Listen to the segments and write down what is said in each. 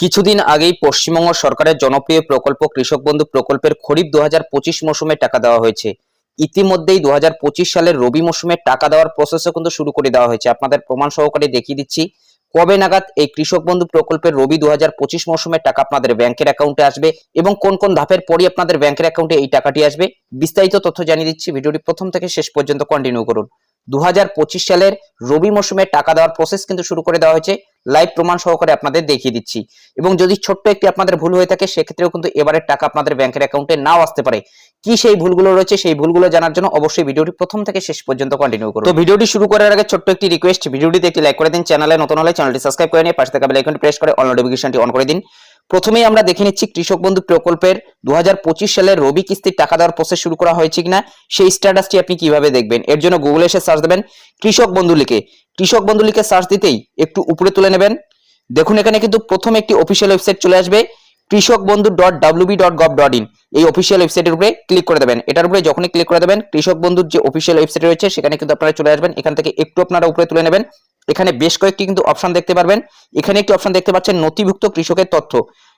কিছুদিন আগেই পশ্চিমবঙ্গ সরকারের জনপ্রিয় প্রকল্প কৃষক বন্ধু প্রকল্পের খরিফ দু পঁচিশ মৌসুমে টাকা দেওয়া হয়েছে। ইতিমধ্যেই দু পঁচিশ সালের রবি মৌসুমে টাকা দেওয়ার প্রসেসও কিন্তু শুরু করে দেওয়া হয়েছে। আপনাদের প্রমাণ সহকারে দেখিয়ে দিচ্ছি, কবে নাগাদ এই কৃষক বন্ধু প্রকল্পের রবি দু হাজার পঁচিশ মৌসুমের টাকা আপনাদের ব্যাংকের অ্যাকাউন্টে আসবে এবং কোন কোন ধাপের পরই আপনাদের ব্যাংকের অ্যাকাউন্টে এই টাকাটি আসবে, বিস্তারিত তথ্য জানিয়ে দিচ্ছি। ভিডিওটি প্রথম থেকে শেষ পর্যন্ত কন্টিনিউ করুন। দু হাজার পঁচিশ সালের রবি মৌসুমে টাকা দেওয়ার প্রসেস কিন্তু শুরু করে দেওয়া হয়েছে। লাইভ প্রমাণ সহকারে আপনাদের দেখিয়ে দিচ্ছি। এবং যদি ছোট্ট একটি আপনাদের ভুল হয়ে থাকে, সেক্ষেত্রেও কিন্তু এবারের টাকা আপনাদের ব্যাংকের অ্যাকাউন্টে নাও আসতে পারে। কি সেই ভুলগুলো রয়েছে, সেই ভুলগুলো জানার জন্য অবশ্যই ভিডিওটি প্রথম থেকে শেষ পর্যন্ত কন্টিনিউ করুন। তো ভিডিওটি শুরু করার আগে ছোট্ট একটি রিকোয়েস্ট ভিডিওটিতে একটি লাইক করে দিন চ্যানেলে নতুন হলে চ্যানেলটি সাবস্ক্রাইব করে নিয়ে পাশে থাকা বেল আইকনটি প্রেস করে অল নোটিফিকেশনটি অন করে দিন। প্রথমেই আমরা দেখে নিচ্ছি কৃষক বন্ধু প্রকল্পের দু হাজার পঁচিশ সালের রবি কিস্তির টাকা দেওয়ার প্রসেস শুরু করা হয়েছে কিনা, সেই স্ট্যাটাসটি আপনি কীভাবে দেখবেন? এর জন্য গুগলে এসে সার্চ দেবেন কৃষক বন্ধু লিখে। কৃষক বন্ধু লিখে সার্চ দিতেই একটু উপরে তুলে নেবেন। দেখুন, এখানে কিন্তু প্রথম একটি অফিসিয়াল ওয়েবসাইট চলে আসবে। Krishak Bandhu dot WB dot gov dot in এই অফিসিয়াল ওয়েবসাইটের উপরে ক্লিক করে দেবেন। এটার উপরে যখনই ক্লিক করে দেবেন কৃষক বন্ধুর যে অফিসিয়াল ওয়েবসাইট রয়েছে, সেখানে কিন্তু আপনারা চলে আসবেন। এখান থেকে একটু আপনারা উপরে তুলে নেবেন। এখানে বেশ কয়েকটি কিন্তু অপশন দেখতে পারবেন। এখানে একটি অপশন দেখতে পাচ্ছেন, নথিভুক্ত কৃষকের তথ্য।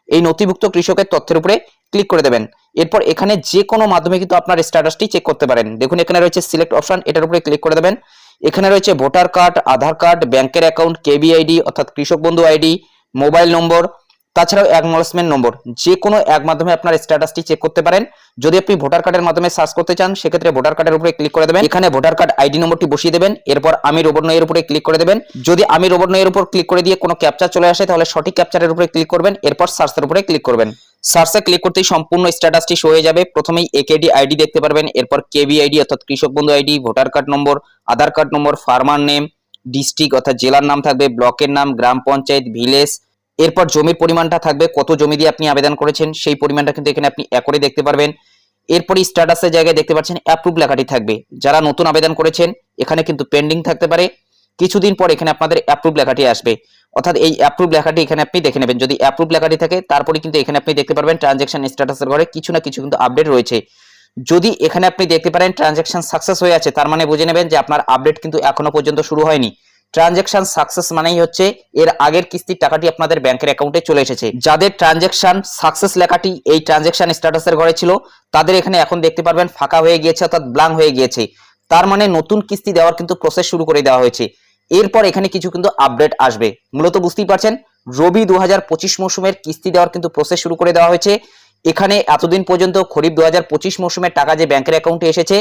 এই নথিভুক্ত কৃষকের তথ্যের উপরে ক্লিক করে দেবেন। এরপর এখানে যে কোনো মাধ্যমে কিন্তু আপনার স্ট্যাটাসটি চেক করতে পারেন। দেখুন, এখানে রয়েছে সিলেক্ট অপশন এটার উপরে ক্লিক করে দেবেন। এখানে রয়েছে ভোটার কার্ড আধার কার্ড ব্যাংকের অ্যাকাউন্ট কেবি আইডি অর্থাৎ কৃষক বন্ধু আইডি মোবাইল নম্বর তাছাড়াও অ্যাকনোলেজমেন্ট নম্বর। যে কোনো এক মাধ্যমে আপনার স্ট্যাটাসটি চেক করতে পারেন। যদি আপনি ভোটার কার্ডের মাধ্যমে সার্চ করতে চান, সেক্ষেত্রে ভোটার কার্ডের উপরে ক্লিক করে দেবেন। এখানে ভোটার কার্ড আইডি নম্বরটি বসিয়ে দেবেন। এরপর আমি রোবট নয়ের উপরে ক্লিক করে দেবেন। যদি আমি রোবট নয়ের উপর ক্লিক করে দিয়ে কোনো ক্যাপচার চলে আসে, তাহলে সঠিক ক্যাপচারের উপরে ক্লিক করবেন। এরপর সার্চের উপরে ক্লিক করবেন। সার্চে ক্লিক করতেই সম্পূর্ণ স্ট্যাটাসটি শো হয়ে যাবে। প্রথমেই একেডি আইডি দেখতে পারবেন। এরপর কেবি আইডি অর্থাৎ Krishak Bandhu ID voter card number Aadhaar card number farmer name district অর্থাৎ জেলার নাম থাকবে ব্লকের নাম, গ্রাম পঞ্চায়েত ভিলেজ এরপর জমির পরিমাণটা থাকবে, কত জমি দিয়ে আপনি আবেদন করেছেন, সেই পরিমাণটা কিন্তু এখানে আপনি একরে দেখতে পারবেন। এরপর স্ট্যাটাসের জায়গায় দেখতে পাচ্ছেন অ্যাপ্রুভ লেখাটি থাকবে। যারা নতুন আবেদন করেছেন, এখানে কিন্তু পেন্ডিং থাকতে পারে। কিছুদিন পর এখানে আপনাদের অ্যাপ্রুভ লেখাটি আসবে। অর্থাৎ এই অ্যাপ্রুভ লেখাটি এখানে আপনি দেখে নেবেন। যদি অ্যাপ্রুভ লেখাটি থাকে, তারপরে কিন্তু এখানে আপনি দেখতে পারবেন ট্রানজ্যাকশন স্ট্যাটাসের ঘরে কিছু না কিছু কিন্তু আপডেট রয়েছে। যদি এখানে আপনি দেখতে পারেন ট্রানজ্যাকশন সাকসেস হয়ে আছে, তার মানে বুঝে নেবেন যে আপনার আপডেট কিন্তু এখনও পর্যন্ত শুরু হয়নি। ট্রানজ্যাকশন সাকসেস মানেই হচ্ছে এর আগের কিস্তির টাকাটি আপনাদের ব্যাংকের অ্যাকাউন্টে চলে এসেছে। যাদের ট্রানজেকশন সাকসেস লেখাটি এই ট্রানজ্যাকশন স্ট্যাটাসের ঘরে ছিল, তাদের এখানে এখন দেখতে পারবেন ফাঁকা হয়ে গিয়েছে অর্থাৎ ব্লাং হয়ে গিয়েছে। তার মানে নতুন কিস্তি দেওয়ার কিন্তু প্রসেস শুরু করে দেওয়া হয়েছে। এরপর এখানে কিছু কিন্তু আপডেট আসবে। মূলত বুঝতেই পারছেন, রবি দু হাজার পঁচিশ মৌসুমের কিস্তি দেওয়ার কিন্তু প্রসেস শুরু করে দেওয়া হয়েছে। এখানে এতদিন পর্যন্ত খরিফ দু হাজার পঁচিশ মৌসুমের টাকা যে ব্যাংকের অ্যাকাউন্টে এসেছে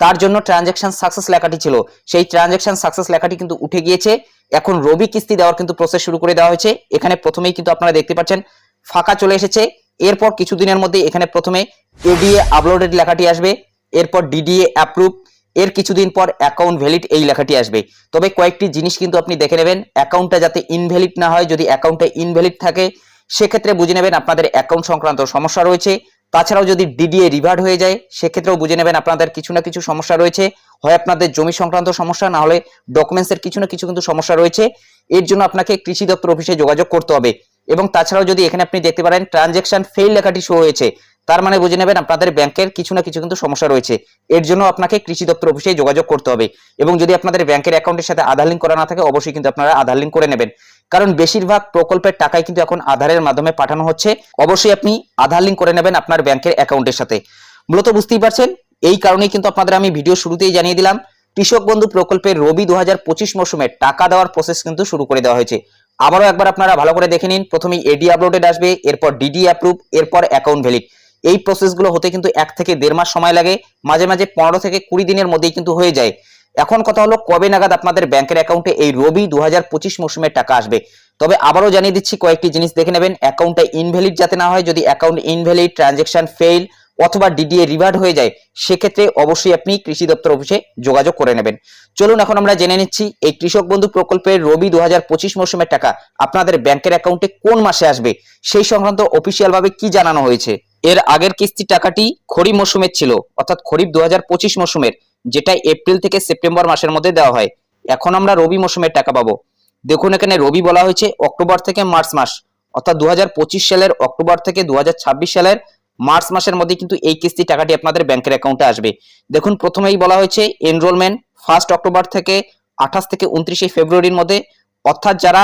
তার জন্য ট্রানজ্যাকশন সাকসেস লেখাটি ছিল। সেই ট্রানজ্যাকশন সাকসেস লেখাটি কিন্তু উঠে গিয়েছে। এখন রবি কিস্তি দেওয়ার কিন্তু প্রসেস শুরু করে দেওয়া হয়েছে। এখানে প্রথমেই কিন্তু আপনারা দেখতে পাচ্ছেন, ফাঁকা চলে এসেছে। এরপর কিছুদিনের মধ্যে এখানে প্রথমে এডিএ আপলোডেড লেখাটি আসবে, এরপর ডিডিএ অ্যাপ্রুভ এর কিছুদিন পর অ্যাকাউন্ট ভ্যালিড এই লেখাটি আসবে। তবে কয়েকটি জিনিস কিন্তু আপনি দেখে নেবেন অ্যাকাউন্টটা যাতে ইনভ্যালিড না হয়, যদি অ্যাকাউন্টটা ইনভ্যালিড থাকে, সেক্ষেত্রে বুঝে নেবেন আপনাদের অ্যাকাউন্ট সংক্রান্ত সমস্যা রয়েছে। তাছাড়াও যদি ডিডিএ রিভার্ড হয়ে যায়, সেক্ষেত্রেও বুঝে নেবেন আপনাদের কিছু না কিছু সমস্যা রয়েছে। হয় আপনাদের জমি সংক্রান্ত সমস্যা, না হলে ডকুমেন্টসের কিছু না কিছু কিন্তু সমস্যা রয়েছে। এর জন্য আপনাকে কৃষি দপ্তর অফিসে যোগাযোগ করতে হবে। এবং তাছাড়াও যদি এখানে আপনি দেখতে পারেন ট্রানজেকশন ফেল লেখাটি শো হয়েছে। তার মানে বুঝে নেবেন আপনাদের ব্যাংকের কিছু না কিছু কিন্তু সমস্যা রয়েছে। এর জন্য আপনাকে কৃষি দপ্তর অফিসে যোগাযোগ করতে হবে এবং যদি আপনাদের ব্যাংকের অ্যাকাউন্টের সাথে আধার লিঙ্ক করা না থাকে, অবশ্যই কিন্তু আপনারা আধার লিঙ্ক করে নেবেন। কারণ বেশিরভাগ প্রকল্পের টাকাই কিন্তু এখন আধারের মাধ্যমে পাঠানো হচ্ছে। অবশ্যই আপনি আধার লিঙ্ক করে নেবেন আপনার ব্যাংকের অ্যাকাউন্টের সাথে। মূলত বুঝতেই পারছেন? এই কারণেই কিন্তু আপনাদের আমি ভিডিও শুরুতেই জানিয়ে দিলাম, কৃষক বন্ধু প্রকল্পের রবি দু হাজার পঁচিশ মৌসুমে টাকা দেওয়ার প্রসেস কিন্তু শুরু করে দেওয়া হয়েছে। আবারও একবার আপনারা ভালো করে দেখে নিন। প্রথমেই এডি আপলোডেড আসবে, এরপর ডিডি অ্যাপ্রুভ এরপর অ্যাকাউন্ট ভ্যালিড এই প্রসেসগুলো হতে কিন্তু এক থেকে দেড় মাস সময় লাগে, মাঝে মাঝে পনেরো থেকে কুড়ি দিনের মধ্যেই কিন্তু হয়ে যায়। এখন কথা হলো, কবে নাগাদ আপনাদের ব্যাংকের অ্যাকাউন্টে এই রবি দু হাজার পঁচিশ মৌসুমের টাকা আসবে? তবে আবারও জানিয়ে দিচ্ছি কয়েকটি জিনিস দেখে নেবেন। অ্যাকাউন্টটা ইনভ্যালিড যাতে না হয়, যদি অ্যাকাউন্ট ইনভ্যালিড ট্রানজেকশন ফেল অথবা ডিডিএ রিভার্ড হয়ে যায়, সেক্ষেত্রে অবশ্যই আপনি কৃষি দপ্তর অফিসে যোগাযোগ করে নেবেন। চলুন এখন আমরা জেনে নিচ্ছি, এই কৃষক বন্ধু প্রকল্পের রবি দু হাজার পঁচিশ মৌসুমের টাকা আপনাদের ব্যাংকের অ্যাকাউন্টে কোন মাসে আসবে? সেই সংক্রান্ত অফিসিয়াল ভাবে কি জানানো হয়েছে? এর আগের কিস্তি টাকাটি খরিফ মৌসুমের ছিল, অর্থাৎ খরিফ দু হাজার পঁচিশ মৌসুমের যেটা এপ্রিল থেকে সেপ্টেম্বর মাসের মধ্যে দেওয়া হয়। এখন আমরা রবি মৌসুমের টাকা পাবো। দেখুন, এখানে রবি বলা হয়েছে অক্টোবর থেকে মার্চ মাস, অর্থাৎ দু হাজার পঁচিশ সালের অক্টোবর থেকে দু হাজার ছাব্বিশ সালের মার্চ মাসের মধ্যে কিন্তু এই কিস্তি টাকাটি আপনাদের ব্যাংকের অ্যাকাউন্টে আসবে। দেখুন, প্রথমেই বলা হয়েছে এনরোলমেন্ট ফার্স্ট অক্টোবর থেকে আঠাশ থেকে উনত্রিশে ফেব্রুয়ারির মধ্যে। অর্থাৎ যারা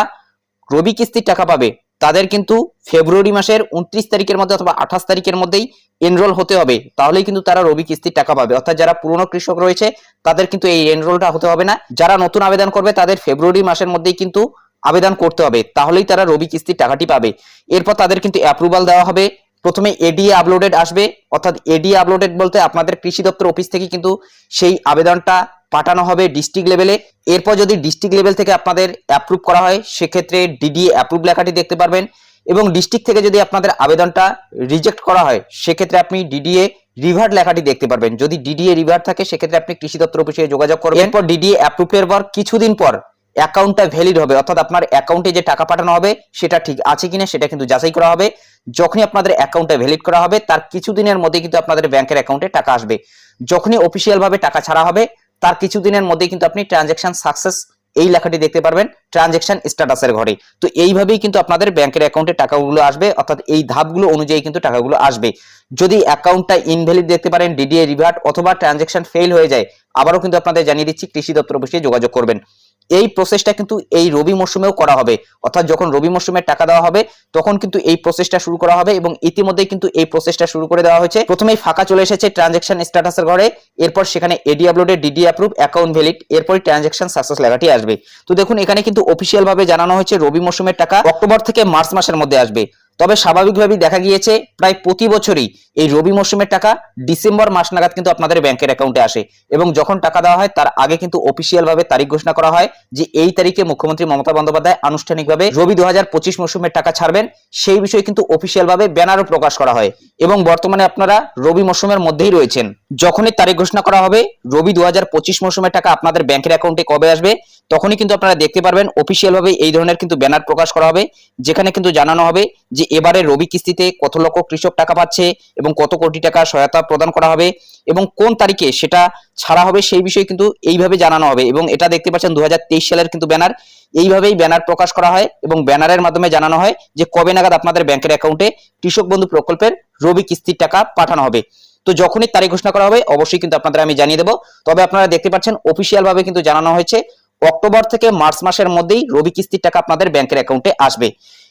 রবি কিস্তির টাকা পাবে, তাদের কিন্তু ফেব্রুয়ারি মাসের উনত্রিশ তারিখের মধ্যে অথবা আঠাশ তারিখের মধ্যেই এনরোল হতে হবে। তাহলেই কিন্তু তারা রবি কিস্তির টাকা পাবে। অর্থাৎ যারা পুরনো কৃষক রয়েছে, তাদের কিন্তু এই এনরোলটা হতে হবে না। যারা নতুন আবেদন করবে, তাদের ফেব্রুয়ারি মাসের মধ্যেই কিন্তু আবেদন করতে হবে। তাহলেই তারা রবি কিস্তির টাকাটি পাবে। এরপর তাদের কিন্তু অ্যাপ্রুভাল দেওয়া হবে। প্রথমে এডিএ আপলোডেড আসবে, অর্থাৎ এডিএ আপলোডেড বলতে আপনাদের কৃষি দপ্তর অফিস থেকে কিন্তু সেই আবেদনটা পাঠানো হবে ডিস্ট্রিক্ট লেভেলে এরপর যদি ডিস্ট্রিক্ট লেভেল থেকে আপনাদের অ্যাপ্রুভ করা হয়, সেক্ষেত্রে ডিডিএ অ্যাপ্রুভ লেখাটি দেখতে পারবেন এবং ডিস্ট্রিক্ট থেকে যদি আপনাদের আবেদনটা রিজেক্ট করা হয়, সেক্ষেত্রে আপনি ডিডিএ রিভার্ট লেখাটি দেখতে পারবেন। যদি ডিডিএ রিভার্ট থাকে, সেক্ষেত্রে আপনি কৃষি দপ্তর অফিসে যোগাযোগ করবেন। এরপর ডিডিএ অ্যাপ্রুভের পর কিছুদিন পর অ্যাকাউন্টটা ভ্যালিড হবে, অর্থাৎ আপনার অ্যাকাউন্টে যে টাকা পাঠানো হবে, সেটা ঠিক আছে কিনা সেটা কিন্তু যাচাই করা হবে। যখনই আপনাদের অ্যাকাউন্টে ভ্যালিড করা হবে, তার কিছুদিনের মধ্যে কিন্তু আপনাদের ব্যাংকের অ্যাকাউন্টে টাকা আসবে। যখনই অফিসিয়াল ভাবে টাকা ছাড়া হবে, তার কিছুদিনের মধ্যে কিন্তু আপনি ট্রানজেকশন সাকসেস এই লেখাটি দেখতে পারবেন ট্রানজেকশন স্ট্যাটাসের ঘরে। তো এইভাবেই কিন্তু আপনাদের ব্যাংকের অ্যাকাউন্টে টাকাগুলো আসবে, অর্থাৎ এই ধাপগুলো অনুযায়ী কিন্তু টাকাগুলো আসবে। যদি অ্যাকাউন্টটা ইনভ্যালিড দেখতে পারেন ডিডিএ রিভার্ট অথবা ট্রানজেকশন ফেল হয়ে যায়, আবারও কিন্তু আপনাদের জানিয়ে দিচ্ছি, কৃষি দপ্তর অফিসে যোগাযোগ করবেন। এই প্রসেসটা কিন্তু এই রবি মরশুমেও করা হবে। অর্থাৎ যখন রবি মরশুমের টাকা দেওয়া হবে, তখন কিন্তু এই প্রসেসটা শুরু করা হবে এবং ইতিমধ্যেই কিন্তু এই প্রসেসটা শুরু করে দেওয়া হয়েছে। প্রথমেই ফাঁকা চলে এসেছে ট্রানজেকশন স্ট্যাটাসের ঘরে, এরপর সেখানে AD uploaded DD approve account valid এরপর ট্রানজেকশন সাকসেস লেখাটি আসবে। তো দেখুন, এখানে কিন্তু অফিসিয়াল ভাবে জানানো হয়েছে রবি মরশুমের টাকা অক্টোবর থেকে মার্চ মাসের মধ্যে আসবে। তবে স্বাভাবিকভাবেই দেখা গিয়েছে প্রায় প্রতি বছরই এই রবি মরশুমের টাকা ডিসেম্বর মাস নাগাদ কিন্তু আপনাদের ব্যাংকের অ্যাকাউন্টে আসে এবং যখন টাকা দেওয়া হয় তার আগে কিন্তু অফিসিয়াল ভাবে তারিখ ঘোষণা করা হয় যে এই তারিখে মুখ্যমন্ত্রী মমতা বন্দ্যোপাধ্যায় আনুষ্ঠানিকভাবে রবি দু হাজার পঁচিশ মরশুমের টাকা ছাড়বেন, সেই বিষয়ে কিন্তু অফিসিয়াল ভাবে ব্যানারও প্রকাশ করা হয় এবং বর্তমানে আপনারা রবি মরশুমের মধ্যেই রয়েছেন। যখনই তারিখ ঘোষণা করা হবে, রবি দু হাজার পঁচিশ মরশুমের টাকা আপনাদের ব্যাংকের অ্যাকাউন্টে কবে আসবে, তখনই কিন্তু আপনারা দেখতে পারবেন অফিসিয়াল ভাবে এই ধরনের কিন্তু ব্যানার প্রকাশ করা হবে, যেখানে কিন্তু জানানো হবে যে এবারে রবি কিস্তিতে কত লক্ষ কৃষক টাকা পাচ্ছে এবং কত কোটি টাকা সহায়তা প্রদান করা হবে এবং কোন তারিখে সেটা ছাড়া হবে সেই বিষয়ে কিন্তু এইভাবে জানানো হবে এবং এটা দেখতে পাচ্ছেন দু হাজার তেইশ সালের কিন্তু ব্যানার। এইভাবেই ব্যানার প্রকাশ করা হয় এবং ব্যানারের মাধ্যমে জানানো হয় যে কবে নাগাদ আপনাদের ব্যাংকের অ্যাকাউন্টে কৃষক বন্ধু প্রকল্পের রবি কিস্তির টাকা পাঠানো হবে। তো যখনই তারিখ ঘোষণা করা হবে, অবশ্যই কিন্তু আপনাদের আমি জানিয়ে দেবো। তবে আপনারা দেখতে পাচ্ছেন অফিসিয়াল ভাবে কিন্তু জানানো হয়েছে অক্টোবর থেকে মার্চ মাসের মধ্যেই রবি কিস্তির টাকা আপনাদের ব্যাংকের অ্যাকাউন্টে আসবে।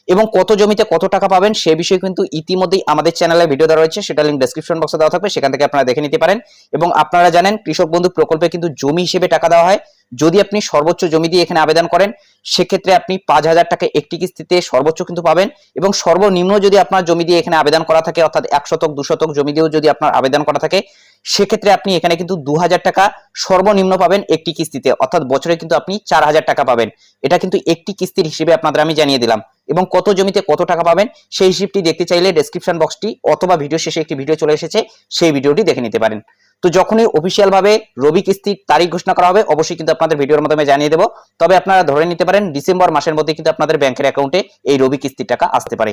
এবং কত জমিতে কত টাকা পাবেন সে বিষয়ে কিন্তু ইতিমধ্যেই আমাদের চ্যানেলে ভিডিও দেওয়া রয়েছে, সেটা লিঙ্ক ডেসক্রিপশন বক্সে দেওয়া থাকবে, সেখান থেকে আপনারা দেখে নিতে পারেন। এবং আপনারা জানেন, কৃষক বন্ধু প্রকল্পে কিন্তু জমি হিসেবে টাকা দেওয়া হয়। যদি আপনি সর্বোচ্চ জমি দিয়ে এখানে আবেদন করেন, সেক্ষেত্রে আপনি পাঁচ হাজার টাকা একটি কিস্তিতে সর্বোচ্চ কিন্তু পাবেন। এবং সর্বনিম্ন যদি আপনার জমি দিয়ে এখানে আবেদন করা থাকে, অর্থাৎ এক শতক, দু শতক জমি দিয়েও যদি আপনার আবেদন করা থাকে সেক্ষেত্রে আপনি এখানে কিন্তু দু হাজার টাকা সর্বনিম্ন পাবেন একটি কিস্তিতে। অর্থাৎ বছরে কিন্তু আপনি চার হাজার টাকা পাবেন। এটা কিন্তু একটি কিস্তির হিসেবে আপনাদের আমি জানিয়ে দিলাম। এবং কত জমিতে কত টাকা পাবেন সেই হিসেবটি দেখতে চাইলে ডেসক্রিপশন বক্সটি অথবা ভিডিও শেষে একটি ভিডিও চলে এসেছে, সেই ভিডিওটি দেখে নিতে পারেন। তো যখনই ভাবে রবি কিস্তির তারিখ ঘোষণা করা হবে, অবশ্যই কিন্তু আপনাদের ভিডিওর মাধ্যমে জানিয়ে দেবো। তবে আপনারা ধরে নিতে পারেন, ডিসেম্বর মাসের মধ্যে কিন্তু আপনাদের ব্যাংকের অ্যাকাউন্টে এই রবি কিস্তির টাকা আসতে পারে।